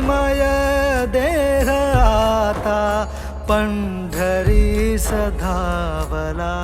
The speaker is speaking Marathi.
भक्तिमय देह आता पंढरी सधावला